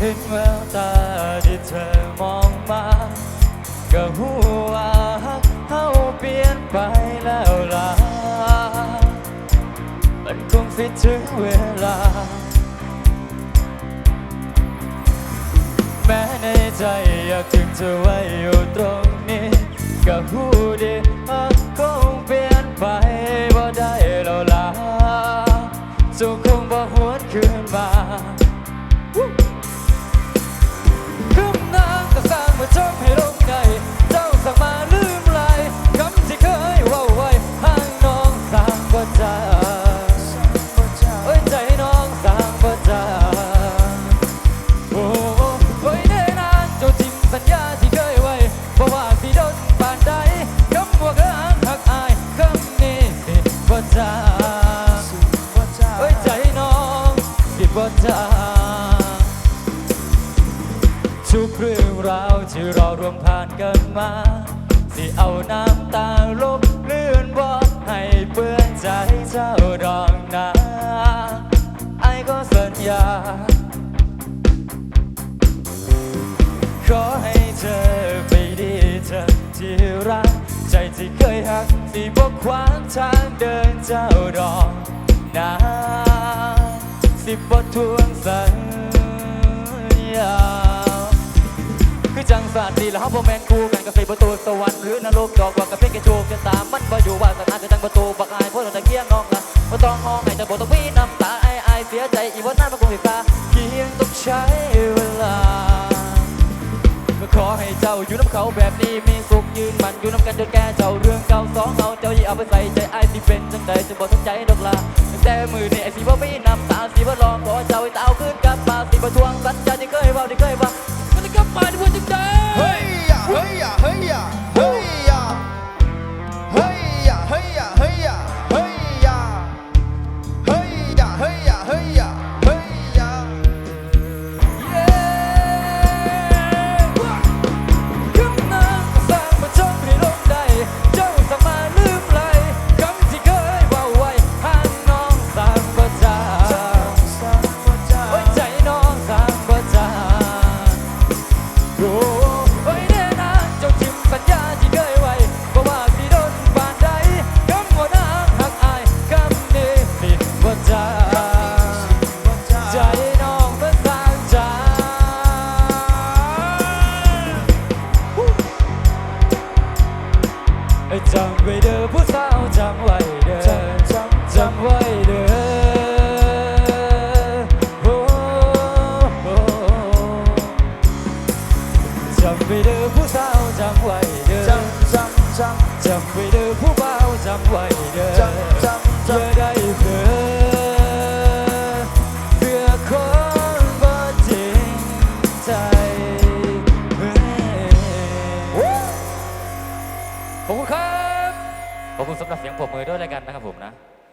เห็นแววตาที่เธอมองมาก็หัวาเฮาเปลี่ยนไปแล้วล่ะมันคงฟิตถึงเวลา แม้ในใจอยากถึงเธอไว้อยู่ตรงนี้ก็หูดีาทุกเรื่องราวที่เรารวมผ่านกันมาสิเอาน้ำตาลบเลื่อนบอดให้เปื้อนใจเจ้าดองนาไอ้ก็สัญญา ขอให้เธอไปดีเธอที่รัก ใจที่เคยหักสิบกขวางทางเดินเจ้าดอกนา สิบทวงสัญญาคือจังสาดดีแล้วเฮาบ่แม่นคู่กันกับไฟประตูสวรรค์หรือนรกดอกว่ากับเพชรกระโจกจะตามมันบ่อยู่ว่าสนาคือจังประตูบักอายพวกเราตะเกียงน้องนะบ่ต้องห้องให้แต่บ่ต้องมีน้ำตาไอ้ไอายเสียใจอีวันนั้นมันคงสิฟ้าเพียงต้องใช้เวลาก็ขอให้เจ้าอยู่น้ำเขาแบบนี้มีสุขยืนมันอยู่น้ำกันจนแก่เจ้าเรื่องเก่าสองเอาเจ้าอย่าเอาไปใส่ใจไอ้ายสิเป็นจังใดจะบอกสนใจดอกลาแต่มือนี่ไอ้สิบ่มีน สีเพื่อลองขอจะ จำไว้เด้อผู้สาวจำไว้เด้อจำไว้เด้อ จำจำไว้เด้อผู้บ่าวจำไว้เด้อจำจำจำอย่าได้เผลอเพื่อคนบ่จริงใจเฮ้ยขอบคุณครับ ขอบคุณสำหรับเสียงปรบมือด้วยแล้วกันนะครับผมนะ